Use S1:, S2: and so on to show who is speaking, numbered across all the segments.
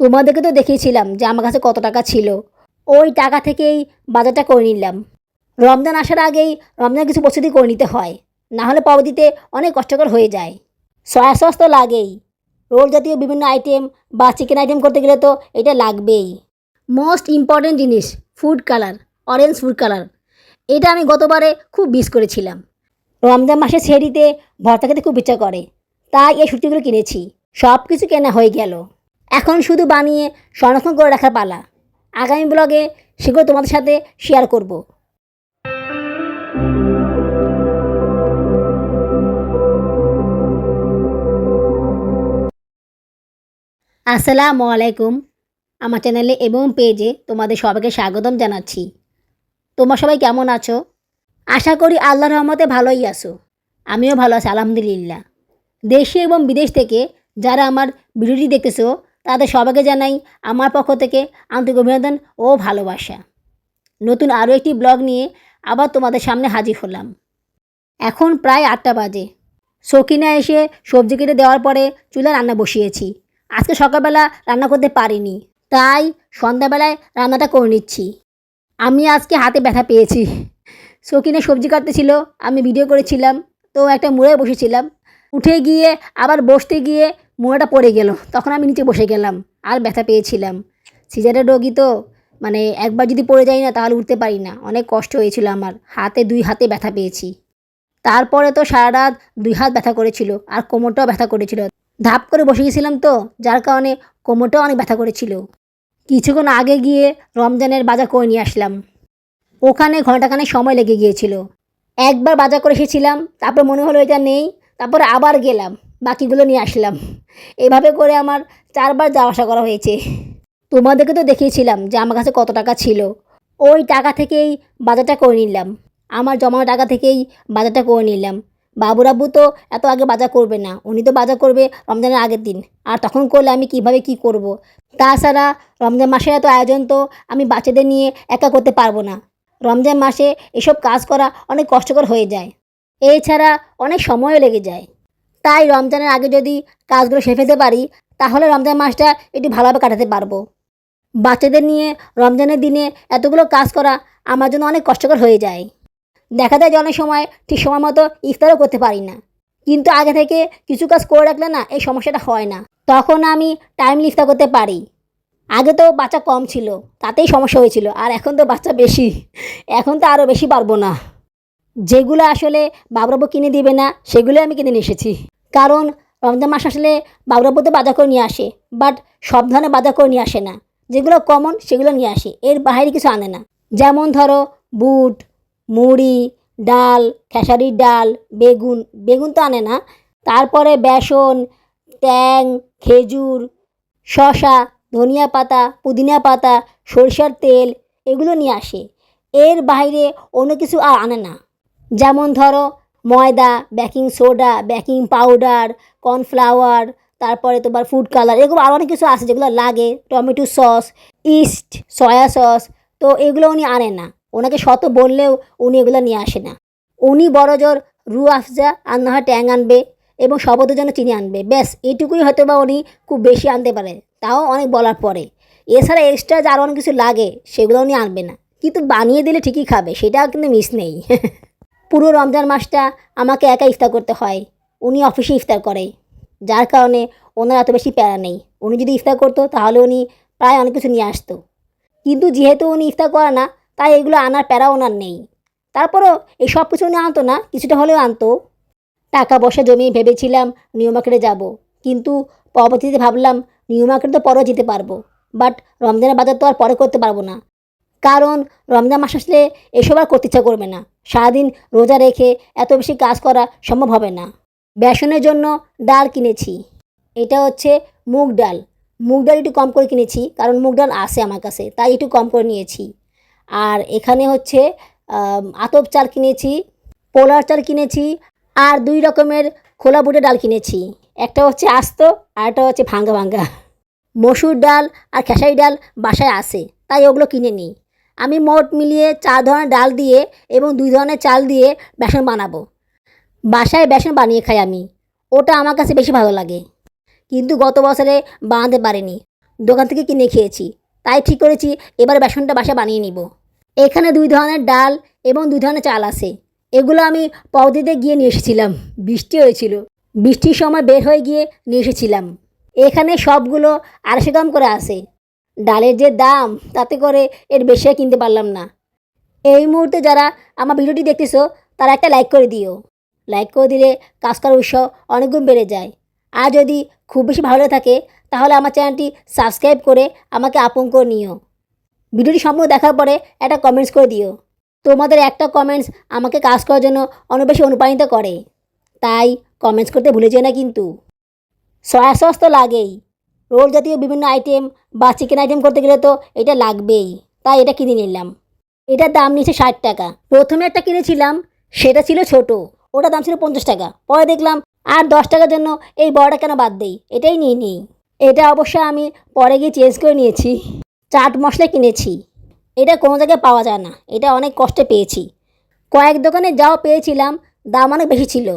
S1: তোমাদেরকে তো দেখিয়েছিলাম যে আমার কাছে কত টাকা ছিল। ওই টাকা থেকেই বাজারটা করে নিলাম। রমজান আসার আগেই রমজান কিছু প্রস্তুতি করে নিতে হয়, না হলে পরবর্তীতে অনেক কষ্টকর হয়ে যায়। সয়া সস তো লাগেই। রোল জাতীয় বিভিন্ন আইটেম বা চিকেন আইটেম করতে গেলে তো এটা লাগবেই। মোস্ট ইম্পর্ট্যান্ট জিনিস food colour orange food colour এটা আমি গতবারে খুব মিস করেছিলাম। রমজান মাসে সেহরিতে ভর্তা খেতে খুব ইচ্ছা করে, তাই এই সবজিগুলো কিনেছি। সব কিছু কেনা হয়ে গেল। এখন শুধু বানিয়ে সংরক্ষণ করে রাখার পালা। আগামী ব্লগে সেগুলো তোমাদের সাথে শেয়ার করব। আসসালামু আলাইকুম। আমার চ্যানেলে এবং পেজে তোমাদের সবাইকে স্বাগতম জানাচ্ছি। তোমরা সবাই কেমন আছো? আশা করি আল্লাহ রহমতে ভালোই আছো। আমিও ভালো আছি, আলহামদুলিল্লাহ। দেশে এবং বিদেশ থেকে যারা আমার ভিডিওটি দেখতেছো তাদের সবাইকে জানাই আমার পক্ষ থেকে আন্তরিক অভিনন্দন ও ভালোবাসা। নতুন আরও একটি ব্লগ নিয়ে আবার তোমাদের সামনে হাজির হলাম। এখন প্রায় আটটা বাজে। সকিনা এসে সবজি কেটে দেওয়ার পরে চুলা রান্না বসিয়েছি। আজকে সকালবেলা রান্না করতে পারিনি, তাই সন্ধ্যাবেলায় রান্নাটা করে নিচ্ছি। আমি আজকে হাতে ব্যথা পেয়েছি। সকিনে সবজি কাটতেছিল, আমি ভিডিও করেছিলাম, তো একটা মুড়ে বসেছিলাম। উঠে গিয়ে, আবার বসতে গিয়ে মুড়াটা পড়ে গেল। তখন আমি নিচে বসে গেলাম, আর ব্যথা পেয়েছিলাম। সিজারের রোগী তো মানে একবার যদি পড়ে যাই না, তাহলে উঠতে পারি না। অনেক কষ্ট হয়েছিল আমার, হাতে দুই হাতে ব্যথা পেয়েছি। তারপরে তো সারা রাত দুই হাত ব্যথা করেছিল, আর কোমরটাও ব্যথা করেছিল। ধাপ করে বসে গেছিলাম তো, যার কারণে কোমরটাও অনেক ব্যথা করেছিল। কিছুক্ষণ আগে গিয়ে রমজানের বাজার করে নিয়ে আসলাম। ওখানে ঘন্টাখানেক সময় লেগে গিয়েছিল। একবার বাজার করে এসেছিলাম, তারপর মনে হলো এটা নেই, তারপরে আবার গেলাম। বাকিগুলো নিয়ে আসলাম। এভাবে করে আমার চারবার যাওয়া আসা করা হয়েছে। তোমাদেরকে তো দেখিয়েছিলাম যে আমার কাছে কত টাকা ছিল। ওই টাকা থেকেই বাজারটা করে নিলাম। আমার জমানো টাকা থেকেই বাজারটা করে নিলাম। বাবুরাব্বু তো এত আগে বাজার করবে না। উনি তো বাজার করবে রমজানের আগের দিন। আর তখন করলে আমি কীভাবে কি করব। তাছাড়া রমজান মাসের এত আয়োজন তো আমি বাচ্চাদের নিয়ে একা করতে পারব না। রমজান মাসে এসব কাজ করা অনেক কষ্টকর হয়ে যায়। এছাড়া অনেক সময়ও লেগে যায়। তাই রমজানের আগে যদি কাজগুলো সেরে ফেলতে পারি, তাহলে রমজান মাসটা একটু ভালোভাবে কাটাতে পারব। বাচ্চাদের নিয়ে রমজানের দিনে এতগুলো কাজ করা আমার জন্য অনেক কষ্টকর হয়ে যায়। দেখা যায় যে অনেক সময় ঠিক সময় মতো ইফতারও করতে পারি না। কিন্তু আগে থেকে কিছু কাজ করে রাখলে না এই সমস্যাটা হয় না। তখন আমি টাইম ইফতার করতে পারি। আগে তো বাচ্চা কম ছিল, তাতেই সমস্যা হয়েছিল, আর এখন তো বাচ্চা বেশি। এখন তো আরও বেশি পারব না। যেগুলো আসলে বাবরাবু কিনে দিবে না সেগুলো আমি কিনে নিয়ে এসেছি। কারণ রমজান মাস আসলে বাবরাবু তো বাজার করে নিয়ে আসে বাট সব ধরনের বাজার করে নিয়ে আসে না। যেগুলো কমন সেগুলো নিয়ে আসে। এর বাইরে কিছু আনে না। যেমন ধরো, বুট, মুড়ি, ডাল, খেসারির ডাল, বেগুন বেগুন তো আনে না। তারপরে বেসন, ট্যাং, খেজুর শশা ধনিয়া পাতা, পুদিনা পাতা, সরিষার তেল, এগুলো নিয়ে আসে। এর বাইরে অন্য কিছু আর আনে না। যেমন ধরো ময়দা baking soda baking powder cornflour তারপরে তোমার ফুড কালার এগুলো আরও অনেক কিছু আছে যেগুলো লাগে। Tomato sauce yeast soya sauce তো এগুলো উনি আনেন না। ওনাকে শত বললেও উনি এগুলো নিয়ে আসে না। উনি বড় জোর রু আফজা আর না হয় ট্যাং আনবে এবং শবদের জন্য চিনি আনবে। ব্যাস এইটুকুই হয়তো বা উনি খুব বেশি আনতে পারে, তাও অনেক বলার পরে। এছাড়া এক্সট্রা যে আরও অনেক কিছু লাগে, সেগুলো উনি আনবে না। কিন্তু বানিয়ে দিলে ঠিকই খাবে, সেটা কিন্তু মিস নেই। পুরো রমজান মাসটা আমাকে একা ইফতার করতে হয়। উনি অফিসে ইফতার করে। যার কারণে ওনার এত বেশি প্যারা নেই। উনি যদি ইফতার করতো, তাহলে উনি প্রায় অনেক কিছু নিয়ে আসতো। কিন্তু যেহেতু উনি ইফতার করে না, তাই এগুলো আনার প্যারা ওনার নেই। তারপরও এই সব কিছু উনি আনতো না, কিছুটা হলেও আনতো। টাকা পয়সা জমিয়ে ভেবেছিলাম নিউ মার্কেটে যাব। কিন্তু পরবর্তীতে ভাবলাম, নিউ মার্কেটে তো পরেও যেতে পারব। বাট রমজানের বাজার তো আর পরে করতে পারব না। কারণ রমজান মাস আসলে এসব আর করতে ইচ্ছা করবে না। সারাদিন রোজা রেখে এত বেশি কাজ করা সম্ভব হবে না। বেসনের জন্য ডাল কিনেছি। এটা হচ্ছে মুগ ডাল। মুগ ডাল একটু কম করে কিনেছি, কারণ মুগ ডাল আসে আমার কাছে, তাই একটু কম করে নিয়েছি। আর এখানে হচ্ছে আতপ চাল কিনেছি পোলার চাল কিনেছি, আর দুই রকমের খোলা বুটে ডাল কিনেছি। একটা হচ্ছে আস্ত, আর একটা হচ্ছে ভাঙ্গা ভাঙ্গা। মসুর ডাল আর খেসারি ডাল বাসায় আসে তাই ওগুলো কিনে নিই। আমি মোট মিলিয়ে চার ধরনের ডাল দিয়ে এবং দুই ধরনের চাল দিয়ে বেসন বানাবো। বাসায় বেসন বানিয়ে খাই আমি। ওটা আমার কাছে বেশি ভালো লাগে। কিন্তু গত বছরে বানাতে পারিনি। দোকান থেকে কিনে খেয়েছি। তাই ঠিক করেছি এবার বেসনটা বাসা বানিয়ে নিব। এখানে দুই ধরনের ডাল এবং দুই ধরনের চাল আছে। এগুলো আমি পৌদিতে গিয়ে নিয়ে এসেছিলাম। বৃষ্টি হয়েছিল। বৃষ্টির সময় বের হয়ে গিয়ে নিয়ে এসেছিলাম। এখানে সবগুলো আড়াইশো গ্রাম করে আছে। ডালের যে দাম, তাতে করে এর বেশি কিনতে পারলাম না। এই মুহূর্তে যারা আমার ভিডিওটি দেখতেছো, তারা একটা লাইক করে দিও। লাইক করে দিলে কাজ করার উৎসাহ অনেক গুণ বেড়ে যায়। আর যদি খুব বেশি ভালো থাকে, তাহলে আমার চ্যানেলটি সাবস্ক্রাইব করে আমাকে আপন করে নিও। ভিডিওটি সম্পূর্ণ দেখার পরে একটা কমেন্টস করে দিও। তোমাদের একটা কমেন্টস আমাকে কাজ করার জন্য অনেক বেশি অনুপ্রাণিত করে। তাই কমেন্টস করতে ভুলে যেও না কিন্তু। সয়া তো লাগেই। রোল জাতীয় বিভিন্ন আইটেম বা চিকেন আইটেম করতে গেলে তো এটা লাগবেই। তাই এটা কিনে নিলাম। এটার দাম নিয়েছে ষাট টাকা। প্রথমে একটা কিনেছিলাম, সেটা ছিল ছোট। ওটার দাম ছিল পঞ্চাশ টাকা। পরে দেখলাম, আর দশ টাকার জন্য এই বড়টা কেন বাদ দেই? এটাই নিয়ে নিই। এটা অবশ্য আমি পরে গিয়ে চেঞ্জ করে নিয়েছি। চাট মশলা কিনেছি। এটা কোনো জায়গায় পাওয়া যায় না। এটা অনেক কষ্টে পেয়েছি। কয়েক দোকানে যাও পেয়েছিলাম, দাম অনেক বেশি ছিল।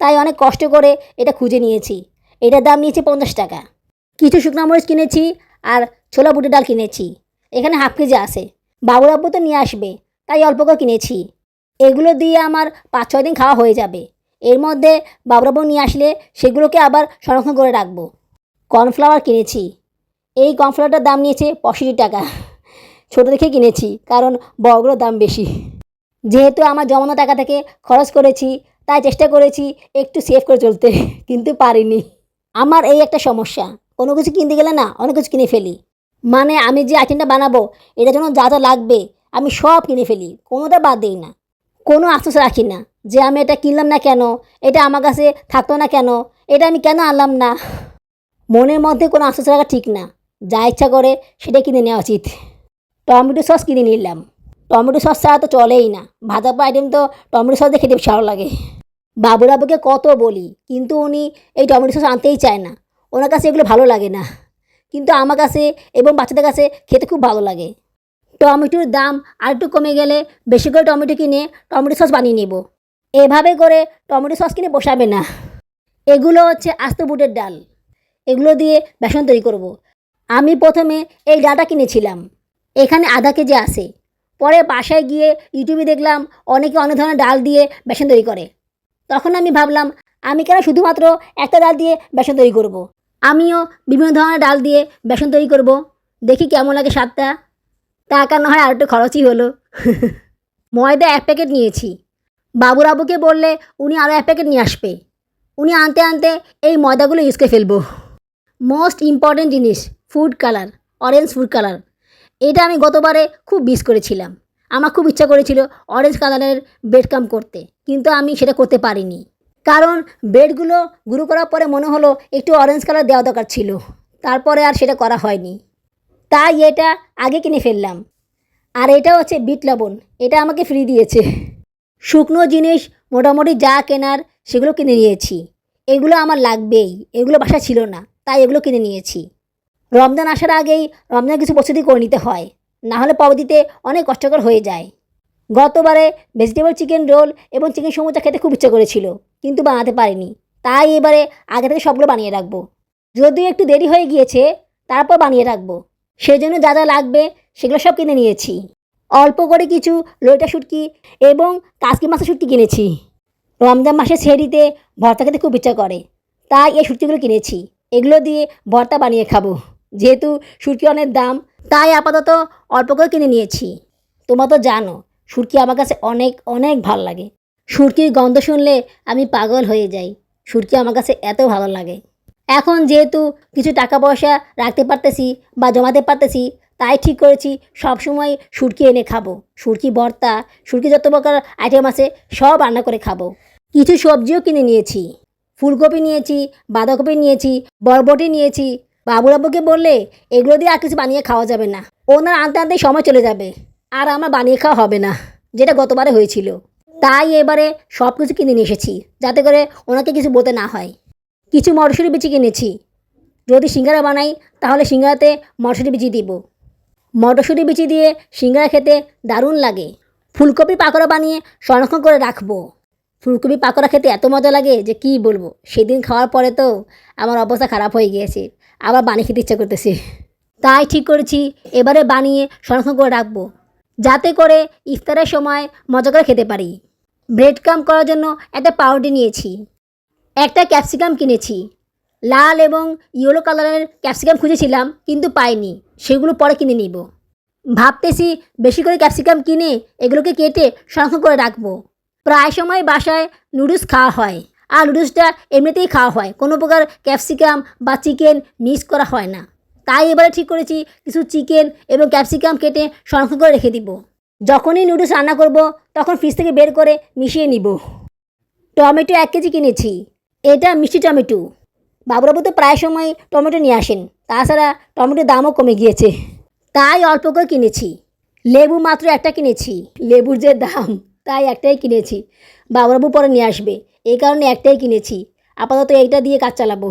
S1: তাই অনেক কষ্ট করে এটা খুঁজে নিয়েছি। এটার দাম নিয়েছে পঞ্চাশ টাকা। কিছু শুকনো মরিচ কিনেছি আর ছোলা বুটের ডাল কিনেছি। এখানে হাফ কেজি আছে। বাবুর আব্বু তো নিয়ে আসবে, তাই অল্প করে কিনেছি। এগুলো দিয়ে আমার পাঁচ ছয় দিন খাওয়া হয়ে যাবে। এর মধ্যে বাবুরাবু নিয়ে আসলে সেগুলোকে আবার সংরক্ষণ করে রাখব। কর্নফ্লাওয়ার কিনেছি। এই কর্নফ্লাওয়ারটার দাম নিয়েছে পঁয়ষট্টি টাকা। ছোটো দেখে কিনেছি, কারণ বড়গুলোর দাম বেশি। যেহেতু আমার জমানো টাকা থেকে খরচ করেছি, তাই চেষ্টা করেছি একটু সেভ করে চলতে, কিন্তু পারিনি। আমার এই একটা সমস্যা। কোনো কিছু কিনতে গেলে না, অনেক কিছু কিনে ফেলি। মানে আমি যে আইটেমটা বানাবো, এটার জন্য যা যা লাগবে, আমি সব কিনে ফেলি, কোনোটা বাদ দিই না। কোনো আফসোস রাখি না যে আমি এটা কিনলাম না কেন, এটা আমার কাছে থাকতো না কেন, এটা আমি কেন আনলাম না? মনের মধ্যে কোনো আফসোস রাখা ঠিক না। যা ইচ্ছা করে সেটা কিনে নেওয়া উচিত। টমেটো সস কিনে নিলাম। টমেটো সস ছাড়া তো চলেই না। ভাজা আইটেম তো টমেটো সস দিয়ে খেতে ভালো লাগে। বাবুরাবুকে কত বলি, কিন্তু উনি এই টমেটো সস আনতেই চায় না। ওনার কাছে এগুলো ভালো লাগে না। কিন্তু আমার কাছে এবং বাচ্চাদের কাছে খেতে খুব ভালো লাগে। টমেটোর দাম আর একটু কমে গেলে বেশি করে টমেটো কিনে টমেটো সস বানিয়ে নেব। এভাবে করে টমেটো সস কিনে বসাবে না। এগুলো হচ্ছে আস্ত বুটের ডাল। এগুলো দিয়ে বেসন তৈরি করব। আমি প্রথমে এই ডালটা কিনেছিলাম। এখানে আধা কেজি আসে পরে বাসায় গিয়ে ইউটিউবে দেখলাম অনেকে অনেক ধরনের ডাল দিয়ে বেসন তৈরি করে। তখন আমি ভাবলাম, আমি কেন শুধুমাত্র একটা ডাল দিয়ে বেসন তৈরি করব। আমিও বিভিন্ন ধরনের ডাল দিয়ে বেসন তৈরি করব। দেখি কেমন লাগে স্বাদটা। টাকা না হয় আর একটু খরচই হলো। ময়দা এক প্যাকেট নিয়েছি। বাবুর আবুকে বললে উনি আরও এক প্যাকেট নিয়ে আসবে। উনি আনতে আনতে এই ময়দাগুলো ইউজ করে ফেলব। মোস্ট ইম্পর্ট্যান্ট জিনিস food colour orange food colour এটা আমি গতবারে খুব মিস করেছিলাম। আমার খুব ইচ্ছা করেছিল অরেঞ্জ কালারের বেডকাম করতে। কিন্তু আমি সেটা করতে পারিনি। কারণ বেডগুলো গুঁড়ো করার পরে মনে হলো একটু অরেঞ্জ কালার দেওয়া দরকার ছিল। তারপরে আর সেটা করা হয়নি। তাই এটা আগে কিনে ফেললাম। আর এটা হচ্ছে বিট লবণ। এটা আমাকে ফ্রি দিয়েছে। শুকনো জিনিস মোটামুটি যা কেনার সেগুলো কিনে নিয়েছি। এগুলো আমার লাগবেই। এগুলো বাসা ছিল না, তাই এগুলো কিনে নিয়েছি। রমজান আসার আগেই রমজান কিছু প্রস্তুতি করে নিতে হয়। না হলে পরবর্তীতে অনেক কষ্টকর হয়ে যায়। গতবারে ভেজিটেবল চিকেন রোল এবং চিকেন সমুচা খেতে খুব ইচ্ছা করেছিল। কিন্তু বানাতে পারিনি। তাই এবারে আগে থেকে সবগুলো বানিয়ে রাখব। যদিও একটু দেরি হয়ে গিয়েছে, তারপর বানিয়ে রাখব। সেই জন্য যা যা লাগবে, সেগুলো সব কিনে নিয়েছি। অল্প করে কিছু লইটা শুটকি এবং কাসকি মাছের শুটকি কিনেছি। রমজান মাসে সেরিতে ভর্তা খেতে খুব ইচ্ছা করে। তাই এই শুটকিগুলো কিনেছি। এগুলো দিয়ে ভর্তা বানিয়ে খাব। যেহেতু শুটকি অনেক দাম, তাই আপাতত অল্প করে কিনে নিয়েছি। তোমরা তো জানো সুরকি আমার কাছে অনেক অনেক ভালো লাগে। সুরকির গন্ধ শুনলে আমি পাগল হয়ে যাই। সুরকি আমার কাছে এত ভালো লাগে। এখন যেহেতু কিছু টাকা পয়সা রাখতে পারতেছি বা জমাতে পারতেছি, তাই ঠিক করেছি সবসময় সুরকি এনে খাব। সুরকি ভর্তা, সুরকি যত প্রকার আইটেম আছে, সব রান্না করে খাব। কিছু সবজিও কিনে নিয়েছি। ফুলকপি নিয়েছি, বাঁধাকপি নিয়েছি, বরবটি নিয়েছি। বাবুরাবুকে বললে, এগুলো দিয়ে আর কিছু বানিয়ে খাওয়া যাবে না। ওনার আনতে আনতে সময় চলে যাবে। আর আমার বানিয়ে খাওয়া হবে না। যেটা গতবারে হয়েছিল। তাই এবারে সব কিছু কিনে নিয়ে এসেছি, যাতে করে ওনাকে কিছু বলতে না হয়। কিছু মটরশুঁটি বিচি কিনেছি যদি সিঙ্গারা বানাই, তাহলে সিঙ্গারাতে মটরশুঁটি বিচি দিব। মটরশুঁটি বিচি দিয়ে সিঙ্গারা খেতে দারুণ লাগে। ফুলকপি পাকোড়া বানিয়ে সংরক্ষণ করে রাখব। ফুলকপি পাকোড়া খেতে এত মজা লাগে যে কী বলব? সেদিন খাওয়ার পরে তো আমার অবস্থা খারাপ হয়ে গিয়েছে। আবার বানিয়ে খেতে ইচ্ছা করতেছে। তাই ঠিক করেছি, এবারে বানিয়ে সংরক্ষণ করে রাখব। যাতে করে ইফতারের সময় মজা করে খেতে পারি। ব্রেড কাম করার জন্য একটা পাউরুটি নিয়েছি। একটা ক্যাপসিকাম কিনেছি। লাল এবং ইয়েলো কালারের ক্যাপসিকাম খুঁজেছিলাম, কিন্তু পাইনি। সেগুলো পরে কিনে নিব। ভাবতেছি বেশি করে ক্যাপসিকাম কিনে এগুলোকে কেটে সংরক্ষণ করে রাখব। প্রায় সময় বাসায় নুডলস খাওয়া হয়। আর নুডলসটা এমনিতেই খাওয়া হয়। কোনো প্রকার ক্যাপসিকাম বা চিকেন মিক্স করা হয় না। তাই এবারে ঠিক করেছি কিছু চিকেন এবং ক্যাপসিকাম কেটে সংরক্ষণ করে রেখে দিব। যখনই নুডলস রান্না করব, তখন ফ্রিজ থেকে বের করে মিশিয়ে নিব। টমেটো এক কেজি কিনেছি। এটা মিষ্টি টমেটো। বাবুরাবু তো প্রায় সময় টমেটো নিয়ে আসেন। তাছাড়া টমেটোর দামও কমে গিয়েছে। তাই অল্প করে কিনেছি। লেবু মাত্র একটা কিনেছি। লেবুর যে দাম, তাই একটাই কিনেছি। বাবুরাবু পরে নিয়ে আসবে। এই কারণে একটাই কিনেছি। আপাতত এইটা দিয়ে কাজ চালাবো।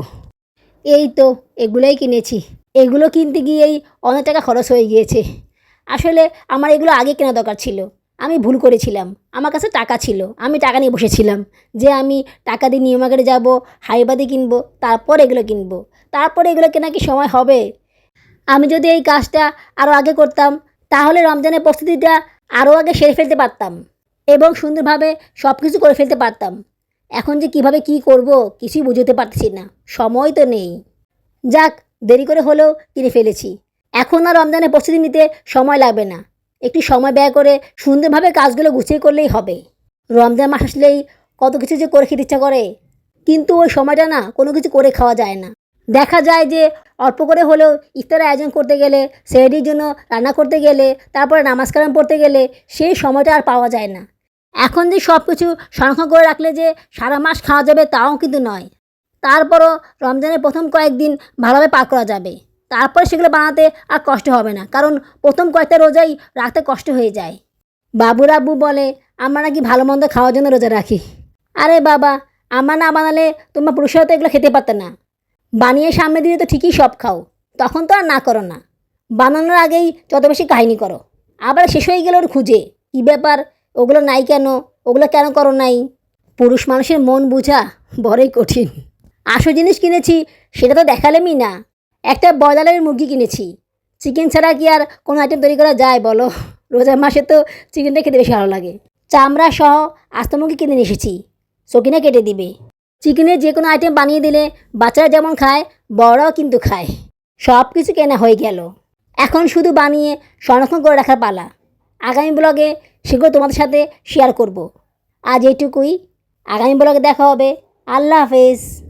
S1: এই তো, এগুলোই কিনেছি। এগুলো কিনতে গিয়েই অনেক টাকা খরচ হয়ে গিয়েছে। আসলে আমার এগুলো আগে কেনা দরকার ছিল। আমি ভুল করেছিলাম। আমার কাছে টাকা ছিল। আমি টাকা নিয়ে বসেছিলাম যে আমি টাকা দিয়ে নিয়মাগারে যাব, হাইবাদি কিনবো, তারপর এগুলো কিনবো। তারপরে এগুলো কেনা কি সময় হবে? আমি যদি এই কাজটা আরও আগে করতাম, তাহলে রমজানের প্রস্তুতিটা আরও আগে সেরে ফেলতে পারতাম এবং সুন্দরভাবে সব কিছু করে ফেলতে পারতাম। এখন যে কীভাবে কি করব কিছুই বুঝতে পারতেছি না। সময় তো নেই। যাক, দেরি করে হলেও কিনে ফেলেছি। এখন আর রমজানের প্রস্তুতি নিতে সময় লাগবে না। একটু সময় ব্যয় করে সুন্দরভাবে কাজগুলো গুছিয়ে করলেই হবে। রমজান মাস আসলেই কত কিছু যে করে খেতে ইচ্ছা করে, কিন্তু ওই সময়টা না কোনো কিছু করে খাওয়া যায় না। দেখা যায় যে অল্প করে হলেও ইফতার আয়োজন করতে গেলে, সেহরির জন্য রান্না করতে গেলে, তারপরে নামাজ কালাম পড়তে গেলে সেই সময়টা আর পাওয়া যায় না। এখন যে সব কিছু সংরক্ষণ করে রাখলে যে সারা মাস খাওয়া যাবে তাও কিন্তু নয়। তারপরও রমজানের প্রথম কয়েকদিন ভালোভাবে পার করা যাবে। তারপরে সেগুলো বানাতে আর কষ্ট হবে না। কারণ প্রথম কয়েকটা রোজাই রাখতে কষ্ট হয়ে যায়। বাবুর আব্বু বলে, আমরা নাকি ভালো মন্দ খাওয়ার জন্য রোজা রাখি। আরে বাবা, আমার না বানালে তোমরা পুরুষরা তো এগুলো খেতে পারতে না। বানিয়ে সামনে দিলে তো ঠিকই সব খাও, তখন তো আর না করো না। বানানোর আগেই যত বেশি কাহিনী করো। আবার শেষ হয়ে গেল ওর খুঁজে, কী ব্যাপার? ওগুলো নাই কেন? ওগুলো কেন করো নাই? পুরুষ মানুষের মন বোঝা বড়ই কঠিন। আসল জিনিস কিনেছি, সেটা তো দেখালেমই না। একটা ব্রয়লারের মুরগি কিনেছি। চিকেন ছাড়া কি আর কোনো আইটেম তৈরি করা যায় বলো? রোজার মাসে তো চিকেনটা খেতে বেশি ভালো লাগে। চামড়া সহ আস্ত মুরগি কিনে নিয়ে এসেছি। সকিনা কেটে দিবে। চিকেনের যে কোনো আইটেম বানিয়ে দিলে বাচ্চারা যেমন খায়, বড়রাও কিন্তু খায়। সব কিছু কেনা হয়ে গেল। এখন শুধু বানিয়ে সংরক্ষণ করে রাখার পালা। আগামী ব্লগে সেগুলো তোমাদের সাথে শেয়ার করব। আজ এইটুকুই। আগামী ব্লগে দেখা হবে। আল্লাহ হাফেজ।